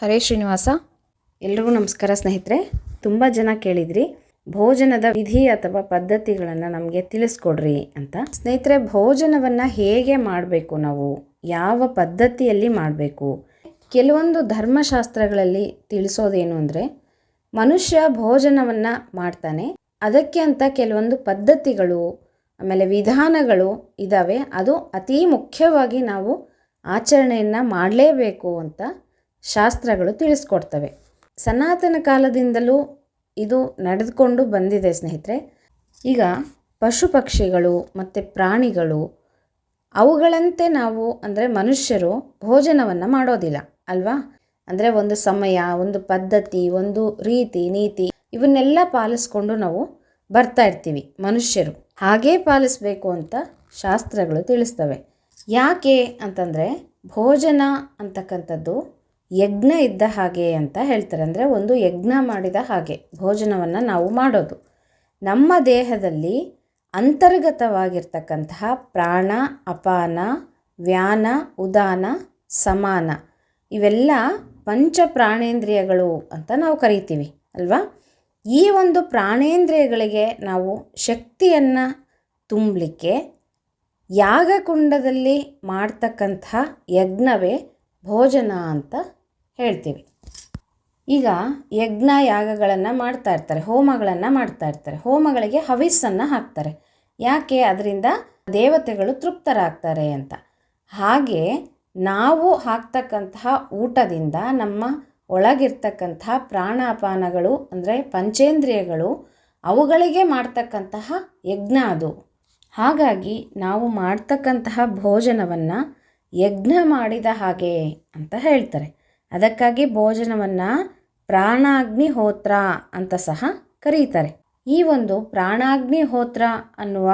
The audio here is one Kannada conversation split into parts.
ಹರೇ ಶ್ರೀನಿವಾಸ. ಎಲ್ರಿಗೂ ನಮಸ್ಕಾರ ಸ್ನೇಹಿತರೆ. ತುಂಬ ಜನ ಕೇಳಿದ್ರಿ, ಭೋಜನದ ವಿಧಿ ಅಥವಾ ಪದ್ಧತಿಗಳನ್ನು ನಮಗೆ ತಿಳಿಸ್ಕೊಡ್ರಿ ಅಂತ. ಸ್ನೇಹಿತರೆ, ಭೋಜನವನ್ನು ಹೇಗೆ ಮಾಡಬೇಕು ನಾವು? ಯಾವ ಪದ್ಧತಿಯಲ್ಲಿ ಮಾಡಬೇಕು? ಕೆಲವೊಂದು ಧರ್ಮಶಾಸ್ತ್ರಗಳಲ್ಲಿ ತಿಳಿಸೋದೇನು ಅಂದರೆ, ಮನುಷ್ಯ ಭೋಜನವನ್ನು ಮಾಡ್ತಾನೆ, ಅದಕ್ಕೆ ಅಂತ ಕೆಲವೊಂದು ಪದ್ಧತಿಗಳು, ಆಮೇಲೆ ವಿಧಾನಗಳು ಇದ್ದಾವೆ ಅದು ಅತೀ ಮುಖ್ಯವಾಗಿ ನಾವು ಆಚರಣೆಯನ್ನು ಮಾಡಲೇಬೇಕು ಅಂತ ಶಾಸ್ತ್ರಗಳು ತಿಳಿಸ್ಕೊಡ್ತವೆ. ಸನಾತನ ಕಾಲದಿಂದಲೂ ಇದು ನಡೆದುಕೊಂಡು ಬಂದಿದೆ ಸ್ನೇಹಿತರೆ. ಈಗ ಪಶು ಪಕ್ಷಿಗಳು ಮತ್ತು ಪ್ರಾಣಿಗಳು ಅವುಗಳಂತೆ ನಾವು ಅಂದರೆ ಮನುಷ್ಯರು ಭೋಜನವನ್ನು ಮಾಡೋದಿಲ್ಲ, ಅಲ್ವಾ? ಅಂದರೆ ಒಂದು ಸಮಯ, ಒಂದು ಪದ್ಧತಿ, ಒಂದು ರೀತಿ, ನೀತಿ ಇವನ್ನೆಲ್ಲ ಪಾಲಿಸ್ಕೊಂಡು ನಾವು ಬರ್ತಾ ಇರ್ತೀವಿ ಮನುಷ್ಯರು. ಹಾಗೇ ಪಾಲಿಸಬೇಕು ಅಂತ ಶಾಸ್ತ್ರಗಳು ತಿಳಿಸ್ತವೆ. ಯಾಕೆ ಅಂತಂದರೆ ಭೋಜನ ಅಂತಕ್ಕಂಥದ್ದು ಯಜ್ಞ ಇದ್ದ ಹಾಗೆ ಅಂತ ಹೇಳ್ತಾರೆ. ಅಂದರೆ ಒಂದು ಯಜ್ಞ ಮಾಡಿದ ಹಾಗೆ ಭೋಜನವನ್ನು ನಾವು ಮಾಡೋದು. ನಮ್ಮ ದೇಹದಲ್ಲಿ ಅಂತರ್ಗತವಾಗಿರ್ತಕ್ಕಂತಹ ಪ್ರಾಣ, ಅಪಾನ, ವ್ಯಾನ, ಉದಾನ, ಸಮಾನ ಇವೆಲ್ಲ ಪಂಚ ಪ್ರಾಣೇಂದ್ರಿಯಗಳು ಅಂತ ನಾವು ಕರಿತೀವಿ ಅಲ್ವಾ? ಈ ಒಂದು ಪ್ರಾಣೇಂದ್ರಿಯಗಳಿಗೆ ನಾವು ಶಕ್ತಿಯನ್ನು ತುಂಬಲಿಕ್ಕೆ ಯಾಗಕುಂಡದಲ್ಲಿ ಮಾಡ್ತಕ್ಕಂಥ ಯಜ್ಞವೇ ಭೋಜನ ಅಂತ ಹೇಳ್ತೀವಿ. ಈಗ ಯಜ್ಞ ಯಾಗಗಳನ್ನು ಮಾಡ್ತಾ ಇರ್ತಾರೆ, ಹೋಮಗಳನ್ನು ಮಾಡ್ತಾ ಇರ್ತಾರೆ, ಹೋಮಗಳಿಗೆ ಹವಿಸ್ಸನ್ನು ಹಾಕ್ತಾರೆ. ಯಾಕೆ? ಅದರಿಂದ ದೇವತೆಗಳು ತೃಪ್ತರಾಗ್ತಾರೆ ಅಂತ. ಹಾಗೆ ನಾವು ಹಾಕ್ತಕ್ಕಂತಹ ಊಟದಿಂದ ನಮ್ಮ ಒಳಗಿರ್ತಕ್ಕಂತಹ ಪ್ರಾಣಾಪಾನಗಳು ಅಂದರೆ ಪಂಚೇಂದ್ರಿಯಗಳು ಅವುಗಳಿಗೆ ಮಾಡ್ತಕ್ಕಂತಹ ಯಜ್ಞ ಅದು. ಹಾಗಾಗಿ ನಾವು ಮಾಡ್ತಕ್ಕಂತಹ ಭೋಜನವನ್ನು ಯಜ್ಞ ಮಾಡಿದ ಹಾಗೆ ಅಂತ ಹೇಳ್ತಾರೆ. ಅದಕ್ಕಾಗಿ ಭೋಜನವನ್ನು ಪ್ರಾಣಾಗ್ನಿಹೋತ್ರ ಅಂತ ಸಹ ಕರೀತಾರೆ. ಈ ಒಂದು ಪ್ರಾಣಾಗ್ನಿಹೋತ್ರ ಅನ್ನುವ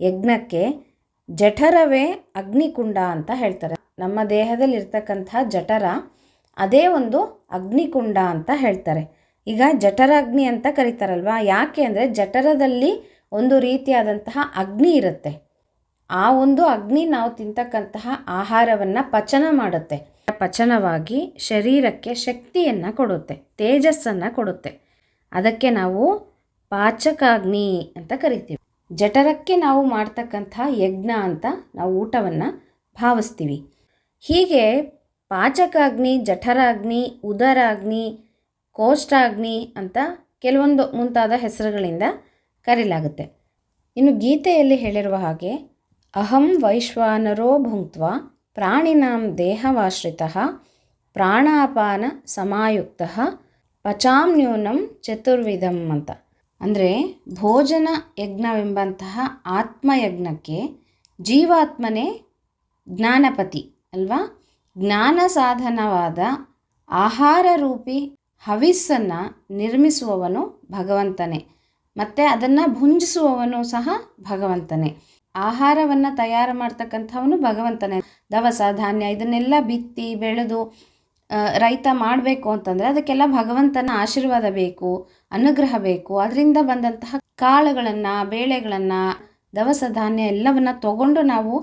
ಯಜ್ಞಕ್ಕೆ ಜಠರವೇ ಅಗ್ನಿಕುಂಡ ಅಂತ ಹೇಳ್ತಾರೆ. ನಮ್ಮ ದೇಹದಲ್ಲಿರ್ತಕ್ಕಂಥ ಜಠರ ಅದೇ ಒಂದು ಅಗ್ನಿಕುಂಡ ಅಂತ ಹೇಳ್ತಾರೆ. ಈಗ ಜಠರಾಗ್ನಿ ಅಂತ ಕರೀತಾರಲ್ವಾ? ಯಾಕೆ ಅಂದರೆ ಜಠರದಲ್ಲಿ ಒಂದು ರೀತಿಯಾದಂತಹ ಅಗ್ನಿ ಇರುತ್ತೆ. ಆ ಒಂದು ಅಗ್ನಿ ನಾವು ತಿಂತಕ್ಕಂತಹ ಆಹಾರವನ್ನು ಪಚನ ಮಾಡುತ್ತೆ. ಪಚನವಾಗಿ ಶರೀರಕ್ಕೆ ಶಕ್ತಿಯನ್ನು ಕೊಡುತ್ತೆ, ತೇಜಸ್ಸನ್ನು ಕೊಡುತ್ತೆ. ಅದಕ್ಕೆ ನಾವು ಪಾಚಕಾಗ್ನಿ ಅಂತ ಕರಿತೀವಿ. ಜಠರಕ್ಕೆ ನಾವು ಮಾಡ್ತಕ್ಕಂತಹ ಯಜ್ಞ ಅಂತ ನಾವು ಊಟವನ್ನು ಭಾವಿಸ್ತೀವಿ. ಹೀಗೆ ಪಾಚಕಾಗ್ನಿ, ಜಠರಾಗ್ನಿ, ಉದರಾಗ್ನಿ, ಕೋಷ್ಠಾಗ್ನಿ ಅಂತ ಕೆಲವೊಂದು ಮುಂತಾದ ಹೆಸರುಗಳಿಂದ ಕರೆಯಲಾಗುತ್ತೆ ಇನ್ನು ಗೀತೆಯಲ್ಲಿ ಹೇಳಿರುವ ಹಾಗೆ ಅಹಂ ವೈಶ್ವಾನರೋ ಭುಂಕ್ತ್ವ ಪ್ರಾಣಿನಾಂ ದೇಹವಾಶ್ರಿತಃ ಪ್ರಾಣಾಪಾನ ಸಮಾಯುಕ್ತ ಪಚಾಮ್ನ್ಯೂನಂ ಚತುರ್ವಿಧಂ ಅಂತ ಅಂದರೆ ಭೋಜನ ಯಜ್ಞವೆಂಬಂತಹ ಆತ್ಮಯಜ್ಞಕ್ಕೆ ಜೀವಾತ್ಮನೇ ಜ್ಞಾನಪತಿ, ಅಲ್ವಾ? ಜ್ಞಾನ ಸಾಧನವಾದ ಆಹಾರ ರೂಪಿ ಹವಿಸ್ಸನ್ನು ನಿರ್ಮಿಸುವವನು ಭಗವಂತನೇ, ಮತ್ತು ಅದನ್ನು ಭುಂಜಿಸುವವನು ಸಹ ಭಗವಂತನೇ. ಆಹಾರವನ್ನು ತಯಾರು ಮಾಡ್ತಕ್ಕಂಥವನು ಭಗವಂತನೇ. ದವಸ, ಧಾನ್ಯ ಇದನ್ನೆಲ್ಲ ಬಿತ್ತಿ, ಬೆಳೆದು ರೈತ ಮಾಡಬೇಕು ಅಂತಂದರೆ ಅದಕ್ಕೆಲ್ಲ ಭಗವಂತನ ಆಶೀರ್ವಾದ ಬೇಕು, ಅನುಗ್ರಹ ಬೇಕು. ಅದರಿಂದ ಬಂದಂತಹ ಕಾಳುಗಳನ್ನು, ಬೇಳೆಗಳನ್ನು, ದವಸ, ಧಾನ್ಯ ಎಲ್ಲವನ್ನು ತಗೊಂಡು ನಾವು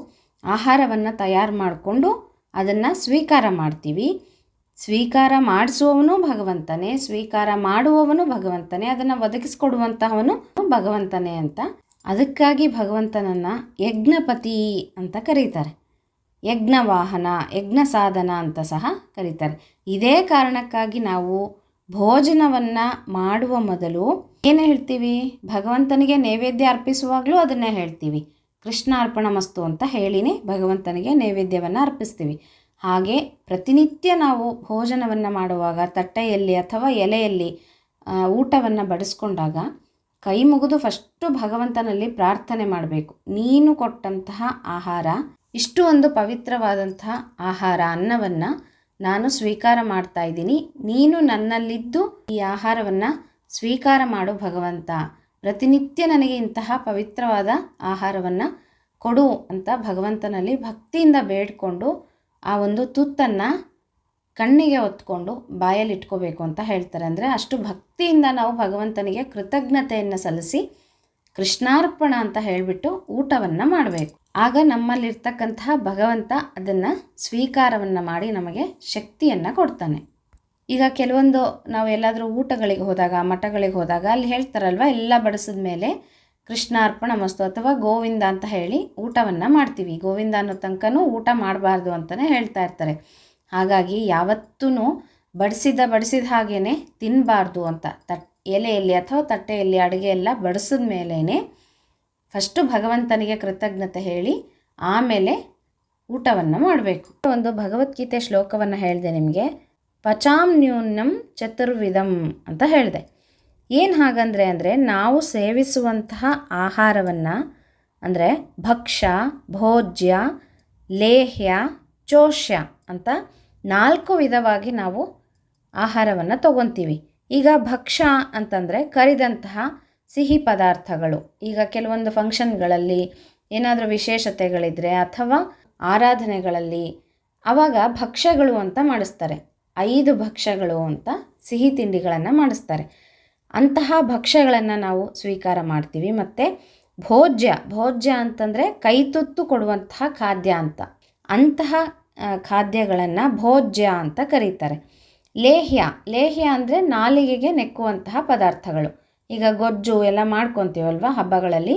ಆಹಾರವನ್ನು ತಯಾರು ಮಾಡಿಕೊಂಡು ಅದನ್ನು ಸ್ವೀಕಾರ ಮಾಡ್ತೀವಿ. ಸ್ವೀಕಾರ ಮಾಡಿಸುವವನು ಭಗವಂತನೇ, ಸ್ವೀಕಾರ ಮಾಡುವವನು ಭಗವಂತನೇ, ಅದನ್ನು ಒದಗಿಸ್ಕೊಡುವಂತಹವನು ಭಗವಂತನೇ ಅಂತ ಅದಕ್ಕಾಗಿ ಭಗವಂತನನ್ನು ಯಜ್ಞಪತಿ ಅಂತ ಕರೀತಾರೆ. ಯಜ್ಞವಾಹನ ಯಜ್ಞ ಸಾಧನ ಅಂತ ಸಹ ಕರೀತಾರೆ. ಇದೇ ಕಾರಣಕ್ಕಾಗಿ ನಾವು ಭೋಜನವನ್ನು ಮಾಡುವ ಮೊದಲು ಏನು ಹೇಳ್ತೀವಿ? ಭಗವಂತನಿಗೆ ನೈವೇದ್ಯ ಅರ್ಪಿಸುವಾಗಲೂ ಅದನ್ನೇ ಹೇಳ್ತೀವಿ. ಕೃಷ್ಣಾರ್ಪಣ ಮಸ್ತು ಅಂತ ಹೇಳಿನೇ ಭಗವಂತನಿಗೆ ನೈವೇದ್ಯವನ್ನು ಅರ್ಪಿಸ್ತೀವಿ. ಹಾಗೆ ಪ್ರತಿನಿತ್ಯ ನಾವು ಭೋಜನವನ್ನು ಮಾಡುವಾಗ ತಟ್ಟೆಯಲ್ಲಿ ಅಥವಾ ಎಲೆಯಲ್ಲಿ ಊಟವನ್ನು ಬಡಿಸ್ಕೊಂಡಾಗ ಕೈ ಮುಗಿದು ಫಸ್ಟು ಭಗವಂತನಲ್ಲಿ ಪ್ರಾರ್ಥನೆ ಮಾಡಬೇಕು. ನೀನು ಕೊಟ್ಟಂತಹ ಆಹಾರ, ಇಷ್ಟು ಒಂದು ಪವಿತ್ರವಾದಂತಹ ಆಹಾರ ಅನ್ನವನ್ನು ನಾನು ಸ್ವೀಕಾರ ಮಾಡ್ತಾ ಇದ್ದೀನಿ. ನೀನು ನನ್ನಲ್ಲಿದ್ದು ಈ ಆಹಾರವನ್ನು ಸ್ವೀಕಾರ ಮಾಡು ಭಗವಂತ. ಪ್ರತಿನಿತ್ಯ ನನಗೆ ಇಂತಹ ಪವಿತ್ರವಾದ ಆಹಾರವನ್ನು ಕೊಡು ಅಂತ ಭಗವಂತನಲ್ಲಿ ಭಕ್ತಿಯಿಂದ ಬೇಡ್ಕೊಂಡು ಆ ಒಂದು ತುತ್ತನ್ನು ಕಣ್ಣಿಗೆ ಹೊತ್ಕೊಂಡು ಬಾಯಲ್ಲಿ ಇಟ್ಕೋಬೇಕು ಅಂತ ಹೇಳ್ತಾರೆ. ಅಂದರೆ ಅಷ್ಟು ಭಕ್ತಿಯಿಂದ ನಾವು ಭಗವಂತನಿಗೆ ಕೃತಜ್ಞತೆಯನ್ನು ಸಲ್ಲಿಸಿ ಕೃಷ್ಣಾರ್ಪಣ ಅಂತ ಹೇಳಿಬಿಟ್ಟು ಊಟವನ್ನು ಮಾಡಬೇಕು. ಆಗ ನಮ್ಮಲ್ಲಿರ್ತಕ್ಕಂತಹ ಭಗವಂತ ಅದನ್ನು ಸ್ವೀಕಾರವನ್ನು ಮಾಡಿ ನಮಗೆ ಶಕ್ತಿಯನ್ನು ಕೊಡ್ತಾನೆ. ಈಗ ಕೆಲವೊಂದು ನಾವು ಎಲ್ಲಾದರೂ ಊಟಗಳಿಗೆ ಹೋದಾಗ, ಮಠಗಳಿಗೆ ಹೋದಾಗ ಅಲ್ಲಿ ಹೇಳ್ತಾರಲ್ವ, ಎಲ್ಲ ಬಡಿಸಿದ ಮೇಲೆ ಕೃಷ್ಣಾರ್ಪಣ ಮಸ್ತು ಅಥವಾ ಗೋವಿಂದ ಅಂತ ಹೇಳಿ ಊಟವನ್ನು ಮಾಡ್ತೀವಿ. ಗೋವಿಂದ ಅನ್ನೋ ತನಕನೂ ಊಟ ಮಾಡಬಾರ್ದು ಅಂತಲೇ ಹೇಳ್ತಾ ಇರ್ತಾರೆ. ಹಾಗಾಗಿ ಯಾವತ್ತೂ ಬಡಿಸಿದ ಬಡಿಸಿದ ಹಾಗೇ ತಿನ್ನಬಾರ್ದು ಅಂತ. ತಟ್ ಎಲೆಯಲ್ಲಿ ಅಥವಾ ತಟ್ಟೆಯಲ್ಲಿ ಅಡುಗೆ ಎಲ್ಲ ಬಡಿಸಿದ ಮೇಲೇ ಫಸ್ಟು ಭಗವಂತನಿಗೆ ಕೃತಜ್ಞತೆ ಹೇಳಿ ಆಮೇಲೆ ಊಟವನ್ನು ಮಾಡಬೇಕು. ಒಂದು ಭಗವದ್ಗೀತೆ ಶ್ಲೋಕವನ್ನು ಹೇಳಿದೆ ನಿಮಗೆ. ಪಚಾಂ ನ್ಯೂನಂ ಚತುರ್ವಿಧಂ ಅಂತ ಹೇಳಿದೆ. ಏನು ಹಾಗಂದರೆ ಅಂದರೆ ನಾವು ಸೇವಿಸುವಂತಹ ಆಹಾರವನ್ನು ಅಂದರೆ ಭಕ್ಷ್ಯ, ಭೋಜ್ಯ, ಲೇಹ್ಯ, ಚೋಷ್ಯ ಅಂತ ನಾಲ್ಕು ವಿಧವಾಗಿ ನಾವು ಆಹಾರವನ್ನು ತಗೊತೀವಿ. ಈಗ ಭಕ್ಷ್ಯ ಅಂತಂದರೆ ಕರಿದಂತಹ ಸಿಹಿ ಪದಾರ್ಥಗಳು. ಈಗ ಕೆಲವೊಂದು ಫಂಕ್ಷನ್ಗಳಲ್ಲಿ ಏನಾದರೂ ವಿಶೇಷತೆಗಳಿದ್ರೆ ಅಥವಾ ಆರಾಧನೆಗಳಲ್ಲಿ ಆವಾಗ ಭಕ್ಷ್ಯಗಳು ಅಂತ ಮಾಡಿಸ್ತಾರೆ. ಐದು ಭಕ್ಷ್ಯಗಳು ಅಂತ ಸಿಹಿ ತಿಂಡಿಗಳನ್ನು ಮಾಡಿಸ್ತಾರೆ. ಅಂತಹ ಭಕ್ಷ್ಯಗಳನ್ನು ನಾವು ಸ್ವೀಕಾರ ಮಾಡ್ತೀವಿ. ಮತ್ತು ಭೋಜ್ಯ ಭೋಜ್ಯ ಅಂತಂದರೆ ಕೈತುತ್ತು ಕೊಡುವಂತಹ ಖಾದ್ಯ ಅಂತ. ಅಂತಹ ಖಾದ್ಯಗಳನ್ನು ಭೋಜ್ಯ ಅಂತ ಕರೀತಾರೆ. ಲೇಹ್ಯ ಲೇಹ್ಯ ಅಂದರೆ ನಾಲಿಗೆಗೆ ನೆಕ್ಕುವಂತಹ ಪದಾರ್ಥಗಳು. ಈಗ ಗೊಜ್ಜು ಎಲ್ಲ ಮಾಡ್ಕೊತೀವಲ್ವ ಹಬ್ಬಗಳಲ್ಲಿ?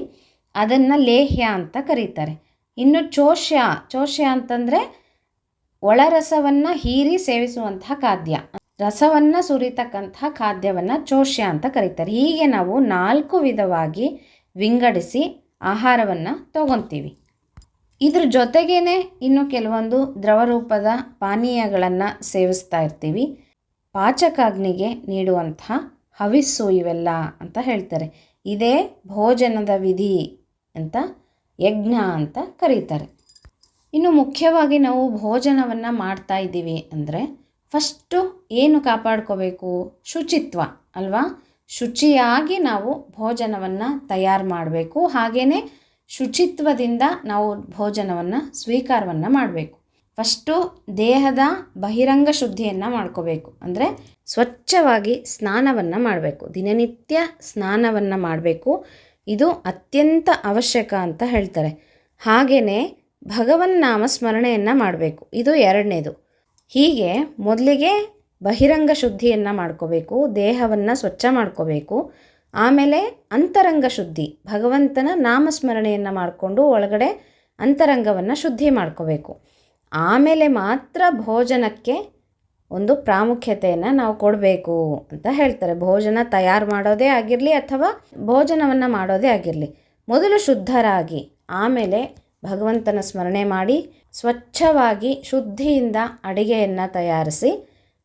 ಅದನ್ನು ಲೇಹ್ಯ ಅಂತ ಕರೀತಾರೆ. ಇನ್ನು ಚೋಷ್ಯ ಚೋಷ್ಯ ಅಂತಂದರೆ ಒಳರಸವನ್ನು ಹೀರಿ ಸೇವಿಸುವಂತಹ ಖಾದ್ಯ. ರಸವನ್ನು ಸುರಿತಕ್ಕಂತಹ ಖಾದ್ಯವನ್ನು ಚೋಷ್ಯ ಅಂತ ಕರೀತಾರೆ. ಹೀಗೆ ನಾವು ನಾಲ್ಕು ವಿಧವಾಗಿ ವಿಂಗಡಿಸಿ ಆಹಾರವನ್ನು ತಗೊತೀವಿ. ಇದ್ರ ಜೊತೆಗೇನೆ ಇನ್ನು ಕೆಲವೊಂದು ದ್ರವರೂಪದ ಪಾನೀಯಗಳನ್ನು ಸೇವಿಸ್ತಾ ಇರ್ತೀವಿ. ಪಾಚಕಾಗ್ನಿಗೆ ನೀಡುವಂಥ ಹವಿಸ್ಸು ಇವೆಲ್ಲ ಅಂತ ಹೇಳ್ತಾರೆ. ಇದೇ ಭೋಜನದ ವಿಧಿ ಅಂತ ಯಜ್ಞ ಅಂತ ಕರೀತಾರೆ. ಇನ್ನು ಮುಖ್ಯವಾಗಿ ನಾವು ಭೋಜನವನ್ನು ಮಾಡ್ತಾ ಇದ್ದೀವಿ ಅಂದರೆ ಫಸ್ಟು ಏನು ಕಾಪಾಡ್ಕೋಬೇಕು? ಶುಚಿತ್ವ ಅಲ್ವಾ? ಶುಚಿಯಾಗಿ ನಾವು ಭೋಜನವನ್ನು ತಯಾರು ಮಾಡಬೇಕು. ಹಾಗೆಯೇ ಶುಚಿತ್ವದಿಂದ ನಾವು ಭೋಜನವನ್ನು, ಸ್ವೀಕಾರವನ್ನು ಮಾಡಬೇಕು. ಫಸ್ಟು ದೇಹದ ಬಹಿರಂಗ ಶುದ್ಧಿಯನ್ನು ಮಾಡ್ಕೋಬೇಕು. ಅಂದರೆ ಸ್ವಚ್ಛವಾಗಿ ಸ್ನಾನವನ್ನು ಮಾಡಬೇಕು. ದಿನನಿತ್ಯ ಸ್ನಾನವನ್ನು ಮಾಡಬೇಕು. ಇದು ಅತ್ಯಂತ ಅವಶ್ಯಕ ಅಂತ ಹೇಳ್ತಾರೆ. ಹಾಗೆಯೇ ಭಗವನ್ನಾಮ ಸ್ಮರಣೆಯನ್ನು ಮಾಡಬೇಕು. ಇದು ಎರಡನೇದು. ಹೀಗೆ ಮೊದಲಿಗೆ ಬಹಿರಂಗ ಶುದ್ಧಿಯನ್ನು ಮಾಡ್ಕೋಬೇಕು, ದೇಹವನ್ನು ಸ್ವಚ್ಛ ಮಾಡ್ಕೋಬೇಕು. ಆಮೇಲೆ ಅಂತರಂಗ ಶುದ್ಧಿ. ಭಗವಂತನ ನಾಮಸ್ಮರಣೆಯನ್ನು ಮಾಡಿಕೊಂಡು ಒಳಗಡೆ ಅಂತರಂಗವನ್ನು ಶುದ್ಧಿ ಮಾಡ್ಕೋಬೇಕು. ಆಮೇಲೆ ಮಾತ್ರ ಭೋಜನಕ್ಕೆ ಒಂದು ಪ್ರಾಮುಖ್ಯತೆಯನ್ನು ನಾವು ಕೊಡಬೇಕು ಅಂತ ಹೇಳ್ತಾರೆ. ಭೋಜನ ತಯಾರು ಮಾಡೋದೇ ಆಗಿರಲಿ ಅಥವಾ ಭೋಜನವನ್ನು ಮಾಡೋದೇ ಆಗಿರಲಿ. ಮೊದಲು ಶುದ್ಧರಾಗಿ, ಆಮೇಲೆ ಭಗವಂತನ ಸ್ಮರಣೆ ಮಾಡಿ ಸ್ವಚ್ಛವಾಗಿ ಶುದ್ಧಿಯಿಂದ ಅಡುಗೆಯನ್ನು ತಯಾರಿಸಿ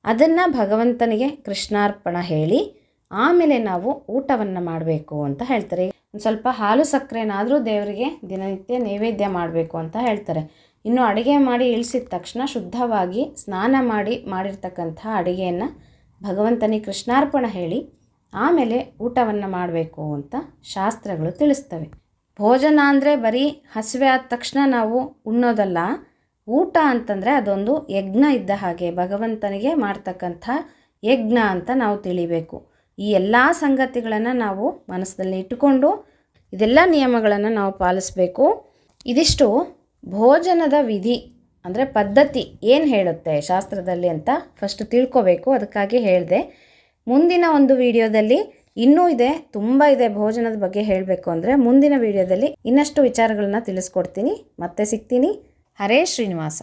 ಅದನ್ನು ಭಗವಂತನಿಗೆ ಕೃಷ್ಣಾರ್ಪಣ ಹೇಳಿ ಆಮೇಲೆ ನಾವು ಊಟವನ್ನು ಮಾಡಬೇಕು ಅಂತ ಹೇಳ್ತಾರೆ. ಒಂದು ಸ್ವಲ್ಪ ಹಾಲು ಸಕ್ಕರೆನಾದರೂ ದೇವರಿಗೆ ದಿನನಿತ್ಯ ನೈವೇದ್ಯ ಮಾಡಬೇಕು ಅಂತ ಹೇಳ್ತಾರೆ. ಇನ್ನು ಅಡುಗೆ ಮಾಡಿ ಇಳಿಸಿದ ತಕ್ಷಣ ಶುದ್ಧವಾಗಿ ಸ್ನಾನ ಮಾಡಿ ಮಾಡಿರ್ತಕ್ಕಂಥ ಅಡುಗೆಯನ್ನು ಭಗವಂತನಿಗೆ ಕೃಷ್ಣಾರ್ಪಣ ಹೇಳಿ ಆಮೇಲೆ ಊಟವನ್ನು ಮಾಡಬೇಕು ಅಂತ ಶಾಸ್ತ್ರಗಳು ತಿಳಿಸ್ತವೆ. ಭೋಜನ ಅಂದರೆ ಬರೀ ಹಸಿವೆ ಆದ ತಕ್ಷಣ ನಾವು ಉಣ್ಣೋದಲ್ಲ, ಊಟ ಅಂತಂದರೆ ಅದೊಂದು ಯಜ್ಞ ಇದ್ದ ಹಾಗೆ ಭಗವಂತನಿಗೆ ಮಾಡ್ತಕ್ಕಂಥ ಯಜ್ಞ ಅಂತ ನಾವು ತಿಳಿಬೇಕು. ಈ ಎಲ್ಲ ಸಂಗತಿಗಳನ್ನು ನಾವು ಮನಸ್ಸಿನಲ್ಲಿ ಇಟ್ಟುಕೊಂಡು ಇದೆಲ್ಲ ನಿಯಮಗಳನ್ನು ನಾವು ಪಾಲಿಸಬೇಕು. ಇದಿಷ್ಟು ಭೋಜನದ ವಿಧಿ ಅಂದರೆ ಪದ್ಧತಿ ಏನು ಹೇಳುತ್ತೆ ಶಾಸ್ತ್ರದಲ್ಲಿ ಅಂತ ಫಸ್ಟ್ ತಿಳ್ಕೋಬೇಕು. ಅದಕ್ಕಾಗಿ ಹೇಳಿದೆ. ಮುಂದಿನ ಒಂದು ವಿಡಿಯೋದಲ್ಲಿ ಇನ್ನೂ ಇದೆ, ತುಂಬ ಇದೆ ಭೋಜನದ ಬಗ್ಗೆ ಹೇಳಬೇಕು ಅಂದರೆ ಮುಂದಿನ ವಿಡಿಯೋದಲ್ಲಿ ಇನ್ನಷ್ಟು ವಿಚಾರಗಳನ್ನ ತಿಳಿಸ್ಕೊಡ್ತೀನಿ. ಮತ್ತೆ ಸಿಗ್ತೀನಿ. ಹರೇ ಶ್ರೀನಿವಾಸ.